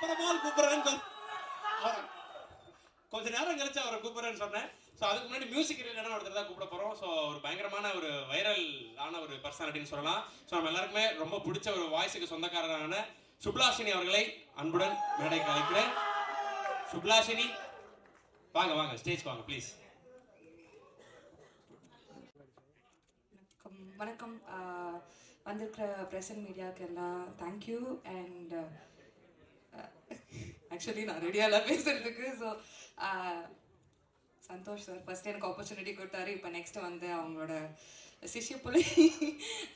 பிரமால் கூப்பிடுறேன்னு சொல். கொஞ்ச நேரம் கழிச்சு அவரை கூப்பிடுறேன்னு சொன்னேன். ஸோ அதுக்கு முன்னாடி மியூசிக் ரிலேட்டடான ஒருத்தர் தான் கூப்பிட போகிறோம் ஸோ ஒரு பயங்கரமான ஒரு வைரல் ஆன ஒரு பர்சனாலிட்டின்னு சொல்லலாம். ஸோ நம்ம எல்லாருக்குமே ரொம்ப பிடிச்ச ஒரு வாய்ஸுக்கு சொந்தக்காரரான சுப்லாஷினி அவர்களை அன்புடன் மேடைக்கு அழைக்கிறேன். சுப்லாஷினி வாங்க வாங்க ஸ்டேஜ் வாங்க ப்ளீஸ் வணக்கம். வணக்கம். வந்திருக்கிற ப்ரெசன்ட் மீடியாவுக்கு எல்லாம் தேங்க்யூ அண்ட் ஆக்சுவலி நான் ரெடியாலாம் பேசுகிறதுக்கு பேசுறதுக்கு. ஸோ சந்தோஷ் சார் ஃபர்ஸ்ட் எனக்கு ஆப்பர்ச்சுனிட்டி கொடுத்தாரு. இப்போ நெக்ஸ்ட் வந்து அவங்களோட சிஷ்ய புள்ளி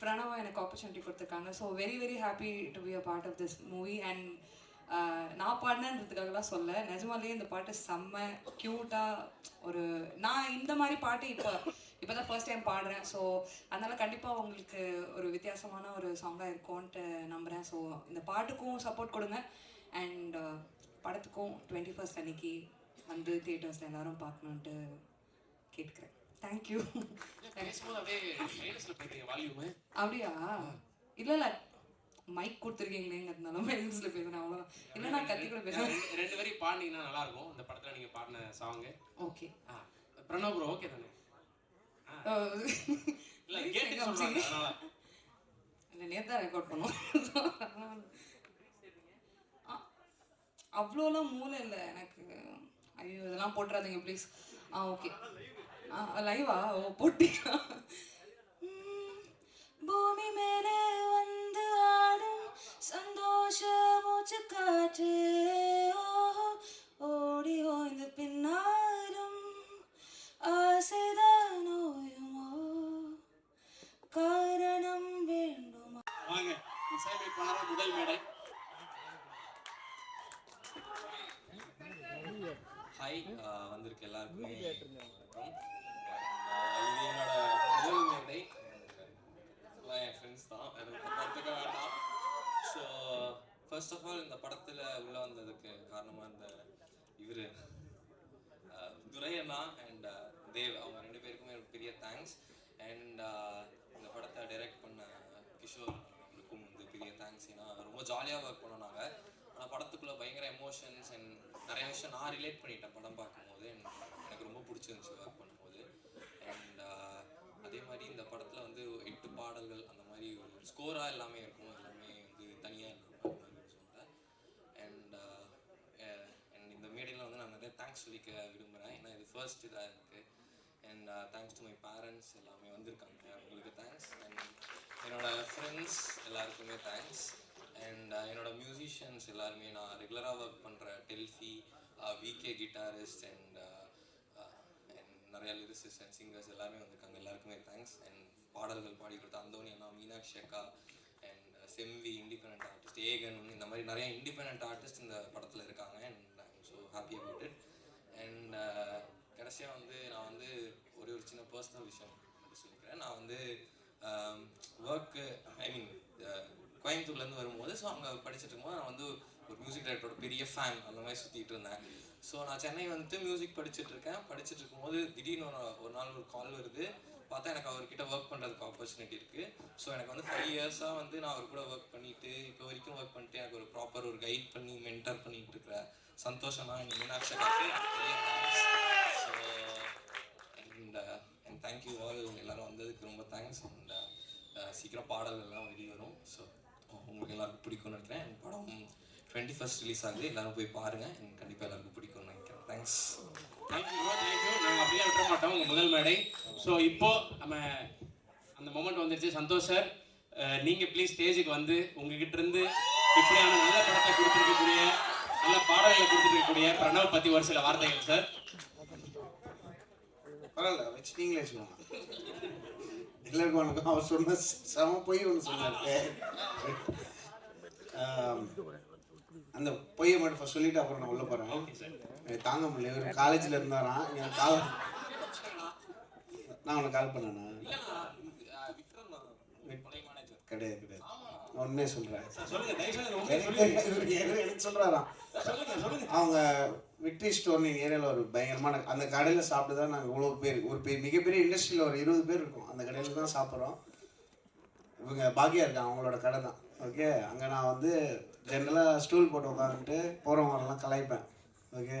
பிரணவா எனக்கு ஆப்பர்ச்சுனிட்டி கொடுத்துருக்காங்க. So very very happy to be a part of this movie and நான் பாடினேன்றதுக்காகலாம் சொல்ல. நிஜமாலேயே இந்த பாட்டு செம்ம க்யூட்டாக ஒரு நான் இந்த மாதிரி பாட்டு இப்போ இப்போ தான் ஃபர்ஸ்ட் டைம் பாடுறேன். ஸோ அதனால் கண்டிப்பாக உங்களுக்கு ஒரு வித்தியாசமான ஒரு சாங்காக இருக்கும்ன்ட்டு நம்புகிறேன் ஸோ இந்த பாட்டுக்கும் சப்போர்ட் கொடுங்க. அண்ட் படத்துக்கும் டுவெண்ட்டி ஃபர்ஸ்ட் அன்னைக்கு வந்து தியேட்டர்ஸில் எல்லாரும் பார்க்கணுன்ட்டு கேட்குறேன் தேங்க்யூ அப்படியே இல்லை இல்லை. மைக் கொடுத்துருக்கீங்களேங்கிறதுனால மைனஸில் பேசுகிறேன் அவ்வளோதான் இல்லை நான் கத்தி கூட பேசுகிறேன் ரெண்டு வரி பாடினீங்கன்னா நல்லா இருக்கும் இந்த படத்தில் நீங்கள் பாடின சாங்கு ஓகே ஆ பிரணவ் ப்ரோ ஓகே தானே? இல்லை கேட்டு அதனால. இல்லை நேற்று தான் ரெக்கார்ட் பண்ணோம். அவ்வளோலாம் மூளை இல்லை எனக்கு. ஐயோ இதெல்லாம் போட்டுறாதீங்க ப்ளீஸ் ஆ ஓகே ஆ லைவா ஓ போட்டிங்களா? பூமி மேலே வந்து ஆடும் சந்தோஷ மூச்சு காற்று. ஓஹோ ஓடி ஓய்ந்து பின்னாலும் ஆசைதான் ஓயுமோ? காரணம் வேண்டுமா? வாங்க முதல் மேடை. ஹாய் வந்திருக்க எல்லாருக்குமே. இது என்னோட முதல் மேடை என் ஃப்ரெண்ட்ஸ் தான். பார்த்துக்க வேண்டாம். ஸோ ஃபர்ஸ்ட் ஆஃப் ஆல் இந்த படத்தில் உள்ளே வந்ததுக்கு காரணமாக இந்த இவர் துரை அண்ணா அண்ட் தேவ். அவங்க ரெண்டு பேருக்குமே பெரிய தேங்க்ஸ் அண்ட் இந்த படத்தை டைரக்ட் பண்ண கிஷோர் அவங்களுக்கும் வந்து பெரிய தேங்க்ஸ் ஏன்னா ரொம்ப ஜாலியாக ஒர்க் பண்ணோம் நாங்கள் ஆனால் படத்துக்குள்ளே பயங்கர எமோஷன்ஸ் அண்ட் நிறைய விஷயம் நான் ரிலேட் பண்ணிட்டேன் படம் பார்க்கும்போது. எனக்கு ரொம்ப பிடிச்சிருந்துச்சு ஒர்க் பண்ணும்போது. அண்ட் uh, அதே மாதிரி இந்த படத்தில் வந்து எட்டு பாடல்கள் அந்த மாதிரி ஒரு ஸ்கோராக எல்லாமே இருக்கும். எல்லாமே வந்து தனியாக இருக்கும் அந்த மாதிரி சொல்லிட்டேன் அண்ட் அண்ட் இந்த மேடையில் வந்து நான் நிறைய தேங்க்ஸ் சொல்லிக்க விரும்புகிறேன் ஏன்னா இது ஃபர்ஸ்ட் இதாக இருக்குது and thanks to my parents எல்லாமே வந்திருக்காங்க. உங்களுக்கு தேங்க்ஸ் அண்ட் என்னோட ஃப்ரெண்ட்ஸ் எல்லாருக்குமே தேங்க்ஸ் அண்ட் uh, என்னோட மியூசிஷியன்ஸ் எல்லாருமே நான் ரெகுலராக ஒர்க் பண்ணுற டெல்ஃபி விகே கிட்டாரிஸ்ட் அண்ட் நிறைய லிரிசிஸ்ட் அண்ட் சிங்கர்ஸ் எல்லாருமே வந்திருக்காங்க. எல்லாருக்குமே தேங்க்ஸ் அண்ட் பாடல்கள் பாடி கொடுத்த அந்தோனி அண்ணா மீனாட்சி அக்கா and uh, Semvi independent artist Egan இந்த மாதிரி நிறைய இண்டிபெண்ட் ஆர்டிஸ்ட் இந்த படத்தில் இருக்காங்க. And I'm so happy about it and கடைசியாக வந்து நான் வந்து ஒரே ஒரு சின்ன பர்சனல் விஷயம் சொல்லிக்கிறேன். நான் வந்து ஒர்க்கு ஐ மீன் கோயம்புத்தூர்லேருந்து வரும்போது ஸோ அங்கே படிச்சுட்டு இருக்கும்போது நான் வந்து ஒரு மியூசிக் டைரக்டரோட பெரிய ஃபேன் அந்த மாதிரி சுற்றிட்டு இருந்தேன். ஸோ நான் சென்னை வந்துட்டு மியூசிக் படிச்சுட்டு இருக்கேன். படிச்சுட்டு இருக்கும்போது திடீர்னு ஒரு ஒரு நாள் ஒரு கால் வருது. பார்த்தா எனக்கு அவர்கிட்ட ஒர்க் பண்ணுறதுக்கு ஆப்பர்ச்சுனிட்டி இருக்குது ஸோ எனக்கு வந்து ஃபைவ் இயர்ஸாக வந்து நான் அவர் கூட ஒர்க் பண்ணிட்டு இப்போ வரைக்கும் ஒர்க் பண்ணிட்டு எனக்கு ஒரு ப்ராப்பர் ஒரு கைட் பண்ணி மென்டர் பண்ணிட்டு இருக்கிற சந்தோஷமா என் Meenakshi so and and thank you all எல்லாரும் வந்ததுக்கு ரொம்ப தேங்க்ஸ் அண்ட் uh, சீக்கிரம் பாடல்கள்லாம் வெளியே வரும் ஸோ உங்களுக்கு எல்லாருக்கும் பிடிக்கும்னு நினைக்கிறேன். படம் டுவெண்ட்டி ஃபஸ்ட் ரிலீஸ் ஆகுது. எல்லாரும் போய் பாருங்கள் எனக்கு கண்டிப்பாக எல்லாருக்கும் பிடிக்கும்னு நினைக்கிறேன். தேங்க்ஸ் தேங்க்யூ தேங்க்யூ நாங்கள் அப்படியே விட்டுற மாட்டோம். உங்கள் முதல் மேடை. ஸோ இப்போ நம்ம அந்த மொமெண்ட் வந்துருச்சு. சந்தோஷ் சார் அஹ், நீங்க ப்ளீஸ் ஸ்டேஜுக்கு வந்து உங்ககிட்ட இருந்து இப்படியான நல்ல படத்தை கொடுத்துருக்கக்கூடிய நல்ல பாடல்களை கொடுத்துருக்கக்கூடிய பிரணவ் பத்தி ஒரு சில வார்த்தைகள் சார் பரவாயில்ல. வச்சு நீங்களே சொல்லுங்க. எல்லாருக்கும் வணக்கம். அவர் சொன்ன செம பொய் ஒன்று சொன்னார். அந்த பொய்யை மட்டும் ஃபஸ்ட் சொல்லிட்டு அப்புறம் நான் உள்ள போகிறேன் தாங்க முடியல. இவர் காலேஜில் இருந்தாராம். எனக்கு கால் நான் உனக்கு கால் பண்ணேண்ணா கிடையாது கிடையாது. நான் சொல்கிறேன் சொல்லுங்க எனக்கு சொல்கிறாராம் அவங்க விக்டரி ஸ்டோர்னு ஏரியாவில் ஒரு பயங்கரமான அந்த கடையில் சாப்பிட்டு தான் நாங்கள் இவ்வளோ பேர் ஒரு பெரிய மிகப்பெரிய இண்டஸ்ட்ரியில் ஒரு இருபது பேர் இருக்கும். அந்த கடையில் தான் சாப்பிட்றோம். இவங்க பாக்கியா இருக்காங்க. அவங்களோட கடை தான். ஓகே அங்கே நான் வந்து ஜென்ரலாக ஸ்டூல் போட்டு உட்காந்துட்டு போகிறவங்களெல்லாம் கலாய்ப்பேன். ஓகே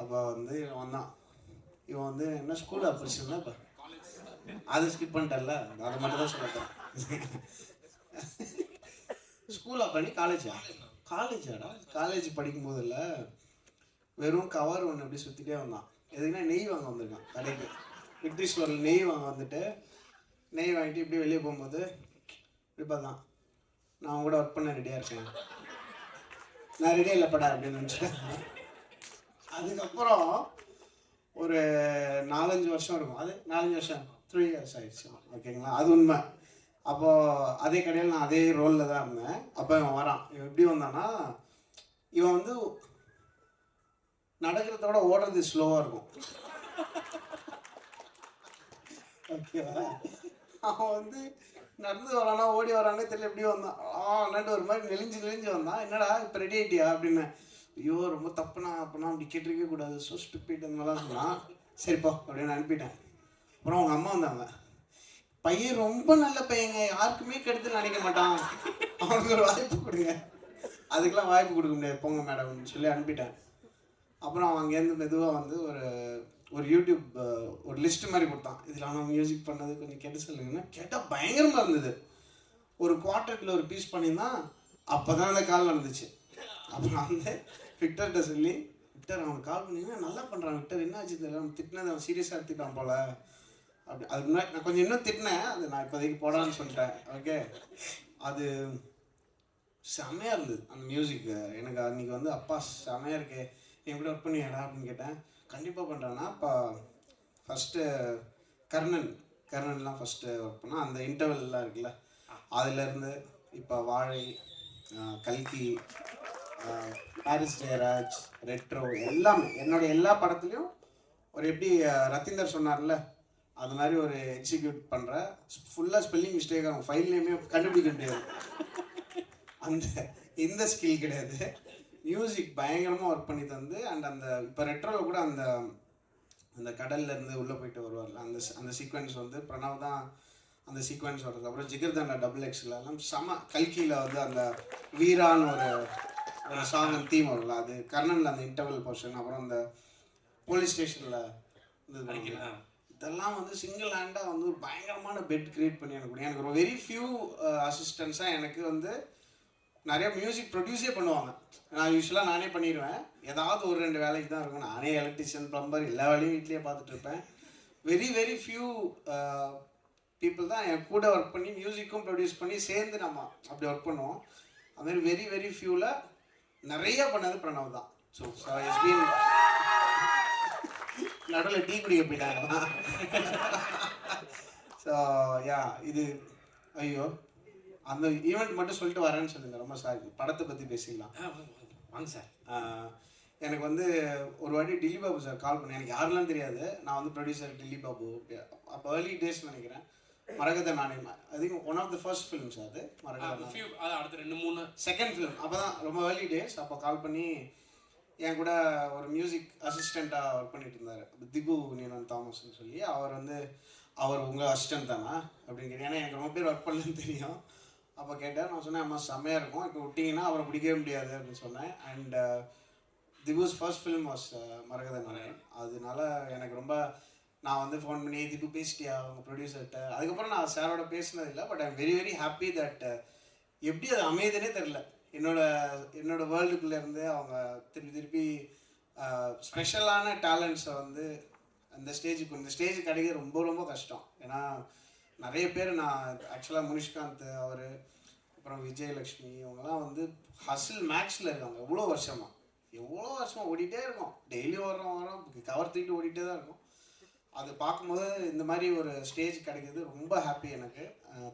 அப்போ வந்து இவன் வந்தான். இவன் வந்து என்ன ஸ்கூல் படிச்சிருந்தா இப்போ அது ஸ்கிப் பண்ணிட்டல அதை மட்டும் தான் சொல்லிட்டேன் ஸ்கூலா பண்ணி காலேஜா காலேஜாடா காலேஜ் படிக்கும் போதில்ல வெறும் கவர் ஒன்று அப்படி சுற்றிட்டே வந்தான். எதுக்குன்னா நெய் வாங்க வந்திருக்கான் கடைக்கு. விக்ட்ரி நெய் வாங்க வந்துட்டு நெய் வாங்கிட்டு இப்படி வெளியே போகும்போது இப்படி பார்த்தான். நான் கூட ஒர்க் பண்ண ரெடியாக இருக்கேன். நான் ரெடியாக இல்லைப்படா அப்படின்னு நினச்சேன். அதுக்கப்புறம் ஒரு நாலஞ்சு வருஷம் இருக்கும். அது நாலஞ்சு வருஷம் த்ரீ இயர்ஸ் ஆயிடுச்சு. ஓகேங்களா அது உண்மை. அப்போது அதே கடையில் நான் அதே ரோலில் தான் இருந்தேன். அப்போ இவன் வரான். இவன் எப்படி வந்தான்னா இவன் வந்து நடக்கிறத விட ஓடுறது ஸ்லோவாக இருக்கும். ஓகேவா அவன் வந்து நடந்து வரானா ஓடி வரானே தெரியல எப்படி வந்தான். ஆ அண்ணாண்டு ஒரு மாதிரி நெளிஞ்சு நெளிஞ்சு வந்தான். என்னடா இப்போ ரெடி ஆகிட்டியா அப்படின்னு. ஐயோ ரொம்ப தப்புனா அப்படின்னா அப்படி கேட்டிருக்கவே கூடாது. ஸோ ஸ்டூப்பிட் அந்த மாதிரிலாம் சொன்னான். சரிப்பா அப்படின்னு அனுப்பிட்டேன். அப்புறம் அவங்க அம்மா வந்தாங்க. பையன் ரொம்ப நல்ல பையங்க. யாருக்குமே கெடுத்து நினைக்க மாட்டான். அவனுக்கு ஒரு வாய்ப்பு கொடுங்க. அதுக்கெல்லாம் வாய்ப்பு கொடுக்க முடியாது. போங்க மேடம்னு சொல்லி அனுப்பிட்டேன். அப்புறம் அவன் அங்கேருந்து மெதுவாக வந்து ஒரு ஒரு யூடியூப் ஒரு லிஸ்ட் மாதிரி கொடுத்தான். இதில் நான் மியூசிக் பண்ணது கொஞ்சம் கேட்டு சொல்லுங்கன்னா கேட்டால் பயங்கரமாக இருந்தது. ஒரு குவார்ட்டரில் ஒரு பீஸ் பண்ணியிருந்தான். அப்போ தான் அந்த கால் நடந்துச்சு அப்புறம் வந்து விக்டர்கிட்ட சொல்லி விக்டர் அவனுக்கு கால் பண்ணிங்கன்னா நல்லா பண்ணுறான் விக்டர். என்ன ஆச்சு தெரியல அவன் திட்டினது அவன் சீரியஸாக எடுத்துட்டான் போல. அப்படி அதுக்கு முன்னாடி நான் கொஞ்சம் இன்னும் திட்டினேன். அது நான் இப்போதைக்கு போடான்னு சொல்லிட்டேன். ஓகே அது செமையாக இருந்தது அந்த மியூசிக்கு எனக்கு அன்றைக்கி வந்து அப்பா செமையாக இருக்கே. என் கூட ஒர்க் பண்ணியாடா? அப்படின்னு கேட்டேன். கண்டிப்பாக பண்ணுறேன்னா இப்போ ஃபஸ்ட்டு கர்ணன் கர்ணன்லாம் ஃபஸ்ட்டு ஒர்க் பண்ணால் அந்த இன்டர்வல்லாம் இருக்குல்ல அதுலேருந்து இப்போ வாழை கல்கி பாரிஸ் ஜெயராஜ் ரெட்ரோ எல்லாமே என்னோட எல்லா படத்துலேயும் ஒரு எப்படி ரத்தீந்தர் சொன்னார்ல அது மாதிரி ஒரு எக்ஸிக்யூட் பண்ணுற ஃபுல்லாக ஸ்பெல்லிங் மிஸ்டேக் அவங்க ஃபைல் நேமே கண்டுபிடிக்க முடியாது. அந்த இந்த ஸ்கில் கிடையாது. மியூசிக் பயங்கரமாக ஒர்க் பண்ணி தந்து அண்ட் அந்த இப்போ ரெட்ரோவில் கூட அந்த அந்த கடல்ல இருந்து உள்ளே போயிட்டு வருவார்ல அந்த அந்த சீக்வன்ஸ் வந்து பிரணவ் தான் அந்த சீக்வன்ஸ் வர்றது அப்புறம் ஜிகர்தண்டா டபுள் எக்ஸ்ல எல்லாம் செம கல்கியில் வந்து அந்த வீரான்னு ஒரு ஒரு சாங் தீம் வரும்ல அது கர்ணனில் அந்த இன்டர்வல் போர்ஷன் அப்புறம் அந்த போலீஸ் ஸ்டேஷனில் அடிக்கலாம். இதெல்லாம் வந்து சிங்கிள் ஹேண்டாக வந்து ஒரு பயங்கரமான பெட் கிரியேட் பண்ணி எனக்கு. எனக்கு ஒரு வெரி ஃபியூ அசிஸ்டன்ஸாக எனக்கு வந்து நிறைய மியூசிக் ப்ரொடியூஸே பண்ணுவாங்க. நான் யூஸ்வலாக நானே பண்ணிடுவேன் ஏதாவது ஒரு ரெண்டு வேலைக்கு தான் இருக்கும். நானே எலக்ட்ரிஷியன் ப்ளம்பர் எல்லா வேலையும் வீட்லேயே பார்த்துட்டு இருப்பேன். வெரி வெரி ஃபியூ பீப்புள் தான் என் கூட ஒர்க் பண்ணி மியூசிக்கும் ப்ரொடியூஸ் பண்ணி சேர்ந்து நம்ம அப்படி ஒர்க் பண்ணுவோம். அதுமாரி வெரி வெரி ஃபியூவில் நிறைய பண்ணது பிரணவ் தான். ஸோ இட்ஸ் நடுவில் டீ குடிக்க போயிட்டாங்க. ஸோ யா இது ஐயோ. அந்த ஈவெண்ட் மட்டும் சொல்லிட்டு வரேன்னு சொல்லுங்க ரொம்ப சாரி படத்தை பற்றி பேசிக்கலாம் ஆ, வாங்க, சார் எனக்கு வந்து ஒரு வாட்டி டில்லி பாபு சார் கால் பண்ணேன் எனக்கு யாரெல்லாம் தெரியாது. நான் வந்து ப்ரொடியூசர் டில்லி பாபு. அப்போ ஏர்லி டேஸ் நினைக்கிறேன். மரகத நாணயம். அது one of the first films அது. மரகத அடுத்த ரெண்டு மூணு. செகண்ட் ஃபிலிம் அப்போ தான் ரொம்ப ஏர்லி டேஸ் அப்போ கால் பண்ணி என் கூட ஒரு மியூசிக் அசிஸ்டண்ட்டாக ஒர்க் பண்ணிட்டு இருந்தார். திபு நீனன் தாமஸ்னு சொல்லி. அவர் வந்து அவர் உங்கள் அசிஸ்டன்ட் தானா? அப்படின்னு கேட்டேன். ஏன்னா எனக்கு ரொம்ப பேர் ஒர்க் பண்ணலன்னு தெரியும். அப்போ கேட்டேன் நான் சொன்னேன் அம்மா செம்மையாக இருக்கும். இப்போ விட்டிங்கன்னா அவரை பிடிக்கவே முடியாது அப்படின்னு சொன்னேன். And Dhibu's first film was Maragatha Narayan அதனால எனக்கு ரொம்ப நான் வந்து ஃபோன் பண்ணி திபு பேசிட்டியா? அவங்க ப்ரொடியூசர்கிட்ட அதுக்கப்புறம் நான் சாரோட பேசினது இல்லை but I'm very very happy that எப்படி அது அமையுதுன்னே தெரில என்னோட என்னோட வேர்ல்டுக்குள்ளே இருந்து அவங்க திருப்பி திருப்பி ஸ்பெஷலான டேலண்ட்ஸை வந்து அந்த ஸ்டேஜுக்கு இந்த ஸ்டேஜ் கிடைக்க ரொம்ப ரொம்ப கஷ்டம். ஏன்னா நிறைய பேர் நான் ஆக்சுவலாக முனிஷ்காந்த் அவர் அப்புறம் விஜயலக்ஷ்மி இவங்கெல்லாம் வந்து ஹசில் மேக்ஸில் இருக்காங்க. எவ்வளோ வருஷமாக எவ்வளோ வருஷமா ஓடிட்டே இருக்கோம். டெய்லி வர்றோம் வரோம் கவர் தூக்கிட்டு ஓடிட்டே தான் இருக்கும். அது பார்க்கும்போது இந்த மாதிரி ஒரு ஸ்டேஜ் கிடைக்கிறது ரொம்ப ஹாப்பி எனக்கு.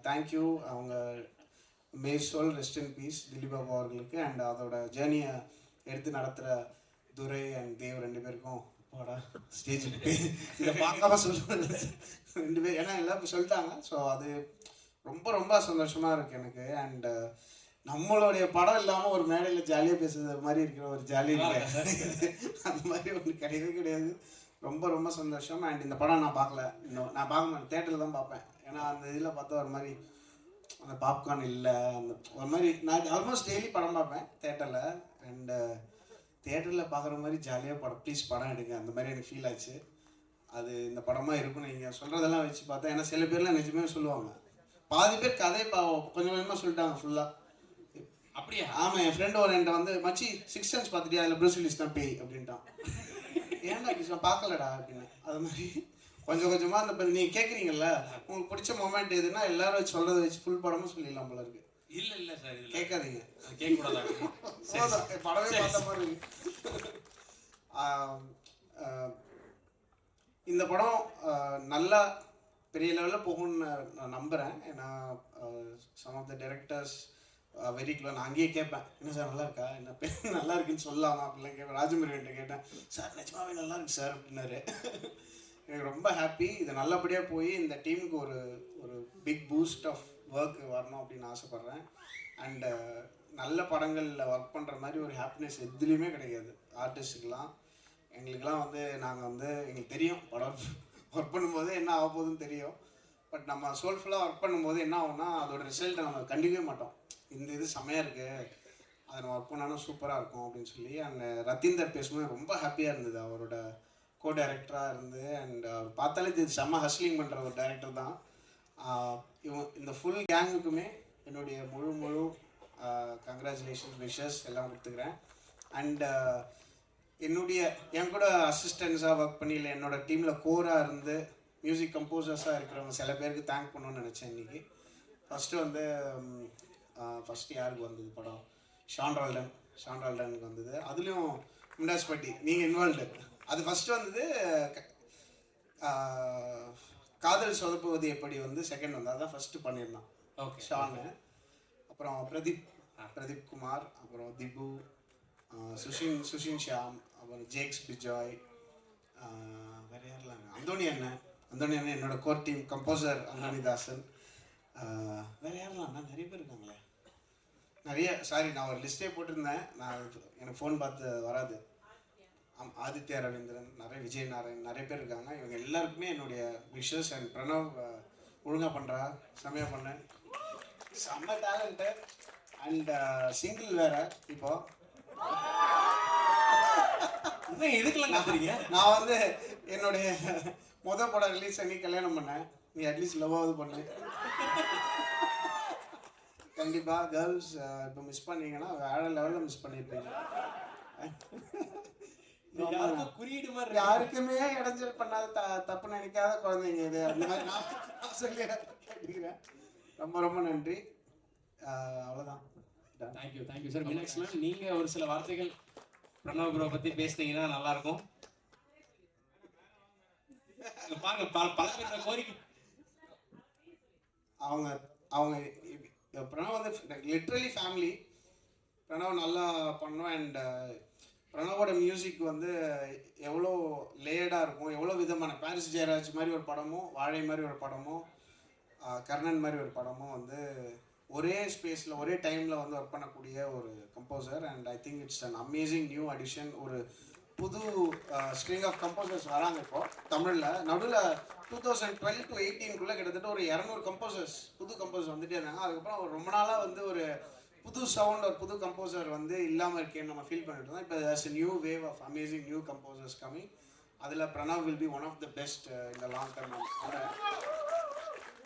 தேங்க்யூ அவங்க may soul rest in peace Dilip Babu அவர்களுக்கு. அண்ட் அதோட ஜேர்னியை எடுத்து நடத்துகிற துரை அண்ட் தேவ் ரெண்டு பேருக்கும் போடா ஸ்டேஜ் இதை பார்க்காம சொல்லுவாங்க ரெண்டு பேர் ஏன்னா எல்லாம் சொல்லிட்டாங்க. ஸோ அது ரொம்ப ரொம்ப சந்தோஷமாக இருக்குது எனக்கு. அண்ட் uh, நம்மளுடைய படம் இல்லாமல் ஒரு மேடையில் ஜாலியாக பேசுறது மாதிரி இருக்கிற ஒரு ஜாலி அந்த மாதிரி ஒன்று கிடையவே கிடையாது. ரொம்ப ரொம்ப சந்தோஷம். அண்ட் இந்த படம் நான் பார்க்கல. இன்னும் நான் பார்க்க மாட்டேன். தேட்டரில் தான் பார்ப்பேன். ஏன்னா அந்த இதில் பார்த்தா ஒரு மாதிரி அந்த பாப்கார்ன் இல்லை அந்த ஒரு மாதிரி நான் ஆல்மோஸ்ட் டெய்லி படம் பார்ப்பேன் தேட்டரில் அண்டு தேட்டரில் பார்க்குற மாதிரி ஜாலியாக படம் ப்ளீஸ் படம் எடுங்க. அந்த மாதிரி எனக்கு ஃபீல் ஆச்சு. அது இந்த படமாக இருக்கும்னு நீங்கள் சொல்கிறதெல்லாம் வச்சு பார்த்தா ஏன்னா சில பேர்லாம் நிஜமே சொல்லுவாங்க. பாதி பேர் கதை பா கொஞ்சம் கொஞ்சமாக சொல்லிட்டாங்க ஃபுல்லாக அப்படியா? ஆமாம் என் ஃப்ரெண்டு ஒரு என்கிட்ட வந்து மச்சி சிக்ஸ் சென்ஸ் பார்த்துட்டியா? அதில் ப்ரூஸ்லிஸ் தான் பேய் அப்படின்ட்டான். ஏன்டா அப்படி நான் பார்க்கலடா அப்படின்னு. அது மாதிரி கொஞ்சம் கொஞ்சமாக அந்த இப்ப நீங்க கேட்குறீங்கல்ல உங்களுக்கு பிடிச்ச மொமெண்ட் எதுனா எல்லாரும் வச்சு சொல்கிறத வச்சு ஃபுல் படமும் சொல்லிடலாம் போல இருக்கு. இல்ல இல்ல சார் இதுல கேட்காதீங்க. கேட்க கூடாதா படமே பார்த்த மாதிரி. இந்த படம் நல்லா பெரிய லெவலில் போகும்னு நான் நான் நம்புகிறேன் ஏன்னா some of the directors very close நான் அங்கேயே கேட்பேன். என்ன சார் நல்லா இருக்கா? என்ன பேர் நல்லா இருக்குன்னு சொல்லலாமா அப்படிலாம் கேட்பேன். ராஜமுருகன்ட்ட கேட்டேன். சார் நிஜமாவே நல்லா இருக்கு சார் அப்படின்னாரு. எனக்கு ரொம்ப ஹாப்பி இது நல்லபடியாக போய் இந்த டீமுக்கு ஒரு ஒரு பிக் பூஸ்ட் ஆஃப் ஒர்க்கு வரணும் அப்படின்னு ஆசைப்பட்றேன். அண்டு uh, நல்ல படங்களில் ஒர்க் பண்ணுற மாதிரி ஒரு ஹாப்பினஸ் எதுலேயுமே கிடைக்காது ஆர்டிஸ்ட்டுக்கெலாம் எங்களுக்கெல்லாம் வந்து நாங்கள் வந்து எங்களுக்கு தெரியும் படம் ஒர்க் பண்ணும்போது என்ன ஆக போகுதுன்னு தெரியும். பட் நம்ம சோல்ஃபுல்லாக ஒர்க் பண்ணும்போது என்ன ஆகும்னா அதோட ரிசல்ட்டை நம்ம கண்டிக்கவே மாட்டோம். இந்த இது செமையாக இருக்குது அதை நம்ம ஒர்க் பண்ணாலும் சூப்பராக இருக்கும் அப்படின்னு சொல்லி அண்ட் uh, ரத்தீந்தர் பேசும்போது ரொம்ப ஹாப்பியாக இருந்தது. அவரோட கோ டைரக்டராக இருந்து அண்ட் அவர் பார்த்தாலே இது செம்ம ஹஸ்லிங் பண்ணுற ஒரு டைரக்டர் தான். இந்த ஃபுல் கேங்குக்குமே என்னுடைய முழு முழு கங்க்ராச்சுலேஷன்ஸ் விஷஸ் எல்லாம் கொடுத்துக்கிறேன். அண்ட் என்னுடைய என் கூட அசிஸ்டன்ஸாக ஒர்க் பண்ணி இல்லை என்னோட டீமில் கோராக இருந்து மியூசிக் கம்போசர்ஸாக இருக்கிறவங்க சில பேருக்கு தேங்க் பண்ணணும்னு நினச்சேன் இன்றைக்கி ஃபஸ்ட்டு வந்து ஃபஸ்ட்டு யாருக்கு வந்தது படம்? ஷான் ரால்டன் ஷான் ரால்டனுக்கு வந்தது. அதுலேயும் முண்டாஸ்பட்டி நீங்கள் இன்வால்வ்டு அது ஃபஸ்ட்டு வந்தது காதல் சொதப்புவது எப்படி வந்து செகண்ட் வந்து அதான் ஃபஸ்ட்டு பண்ணியிருந்தான் ஓகே ஷானு. அப்புறம் பிரதீப். பிரதீப் குமார் அப்புறம் திபு சுஷின் சுஷின் ஷியாம் அப்புறம் ஜேக்ஸ் பிஜாய் வேற யாரெல்லாம்? அந்தோனி அண்ணன். அந்தோனி அண்ணன் என்னோட core team composer Anthony Dasan வேற யாரெல்லாம்? அண்ணா நிறைய பேர் இருக்காங்களே. நிறைய சாரி நான் ஒரு லிஸ்ட்டே போட்டிருந்தேன். நான் எனக்கு ஃபோன் பார்த்து வராது. ஆதித்யா ரவீந்திரன் நிறைய விஜய் நாராயண் நிறைய பேர் இருக்காங்க. இவங்க எல்லாருக்குமே என்னுடைய விஷஸ் அண்ட் பிரணவ் அஹ், ஒழுங்கா பண்றா. செம்மையா பண்ணேன் செம்ம டேலண்ட்டு அண்ட் சிங்கிள் வேற இப்போ. இன்னும் எதுக்கெல்லாம் கத்துறீங்க? நான் வந்து என்னுடைய முத படம் ரிலீஸ் பண்ணி கல்யாணம் பண்ணேன். நீ அட்லீஸ்ட் லவ்வாவது பண்ணு. கண்டிப்பா கேர்ள்ஸ் இப்போ மிஸ் பண்ணீங்கன்னா வேற லெவலில் மிஸ் பண்ணியிருப்பீங்க குறியீடு. யாருக்குமே இடைஞ்சல் பண்ணாத த தப்பு நினைக்காத குழந்தைங்க இது அந்த மாதிரி நான் சொல்லி கேட்டுக்கிறேன். ரொம்ப ரொம்ப நன்றி. Done. Thank you thank you sir Meenakshi ma'am நீங்க ஒரு சில வார்த்தைகள் பிரணவ் ப்ரோ பத்தி பேசுனீங்கன்னா நல்லா இருக்கும் இங்க பாருங்க பல பல பேர் கோரிக்கை. அவங்க அவங்க பிரணவ் வந்து லிட்ரலி ஃபேமிலி பிரணவ் நல்லா பண்ணும் அண்ட் பிரணவோட மியூசிக் வந்து எவ்வளோ லேயர்டாக இருக்கும் எவ்வளோ விதமான பாரிஸ் ஜெயராஜ் மாதிரி ஒரு படமும் வாழை மாதிரி ஒரு படமும் கர்ணன் மாதிரி ஒரு படமும் வந்து ஒரே ஸ்பேஸில் ஒரே டைமில் வந்து ஒர்க் பண்ணக்கூடிய ஒரு composer and I think it's an amazing new addition ஒரு புது ஸ்ட்ரிங் ஆஃப் கம்போசர்ஸ் வராங்க இப்போ தமிழில். நடுவில் டூ தௌசண்ட் டுவெல் டு எயிட்டீன்குள்ளே கிட்டத்தட்ட ஒரு இரநூறு கம்போசர்ஸ் புது கம்போசர் வந்துட்டே இருந்தாங்க. அதுக்கப்புறம் ரொம்ப நாளாக வந்து ஒரு புது சவுண்ட் ஒரு புது கம்போசர் வந்து இல்லாமல் இருக்கேன்னு நம்ம ஃபீல் பண்ணிட்டு இருந்தோம். இப்போ a new wave of amazing new composers coming அதில் Pranav will be one of the best இந்த லாங் டர்ம்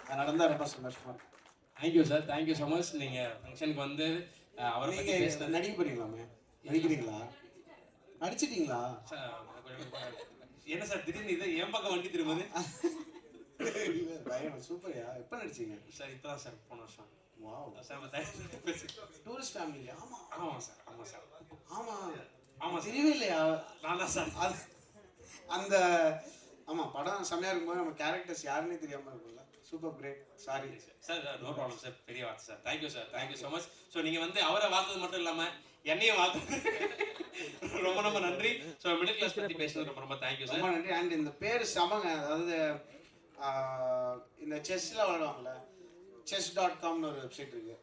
அது நடந்தால் ரொம்ப சந்தோஷமாக இருக்கும் thank you sir thank you so much நீங்க ஃபங்க்ஷனுக்கு வந்து அஹ், அவரை பேசுனது நடிக்க போறீங்களாமே? நடிக்கிறீங்களா? நடிச்சிட்டீங்களா? என்ன சார் திடீர்னு இது என் பக்கம் வண்டி திரும்புது? சூப்பர்யா எப்போ நடிச்சீங்க? சார் இப்பதான் சார் போன வருஷம். டூரிஸ்ட் ஃபேமிலி ஆமா. ஆமா சார். ஆமா சார். ஆமா. ஆமா சார். தெரியவே இல்லையா நான் தான் சார். அது அந்த ஆமா படம் செம்மையா இருக்கும்போது நம்ம கேரக்டர்ஸ் யாருன்னே தெரியாம இருக்கும்ல. Super great sorry sir no problem sir பெரிய வார்த்தை sir thank you sir thank you so much so நீங்கள் வந்து அவரை வாழ்த்தது மட்டும் இல்லாமல் என்னையும் வாழ்த்து ரொம்ப ரொம்ப நன்றி. ஸோ மிடில் கிளாஸ் பற்றி பேசுனது ரொம்ப ரொம்ப தேங்க்யூ சார் ரொம்ப நன்றி. அண்ட் இந்த பேர் செமங்க அதாவது இந்த செஸ்ல விளையாடுவாங்கல்ல செஸ் டாட் காம்னு ஒரு வெப்சைட் இருக்கு.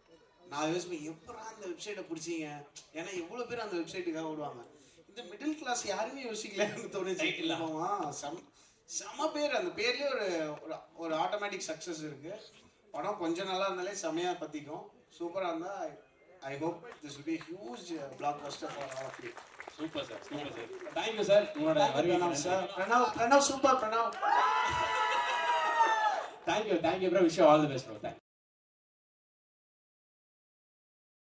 நான் யோசிப்பேன் எப்படா அந்த வெப்சைட்டை பிடிச்சீங்க? ஏன்னா எவ்வளோ பேர் அந்த வெப்சைட்டுக்காக ஓடுவாங்க. இந்த மிடில் கிளாஸ் யாருமே யோசிக்கலன்னு தோணுச்சு? ஆமா, செம செம பேர். அந்த பேர்லயே ஒரு ஒரு- ஆட்டோமேட்டிக் சக்ஸஸ் இருக்கு. படம் கொஞ்சம் நல்லா இருந்தாலே செமையாக பற்றிக்கும் சூப்பராக இருந்தால் I hope this will be huge blockbuster for all of you super sir super sir thank you sir உங்களோட வருகை sir Pranav Pranav super Pranav thank you thank you bro wish all the best bro thank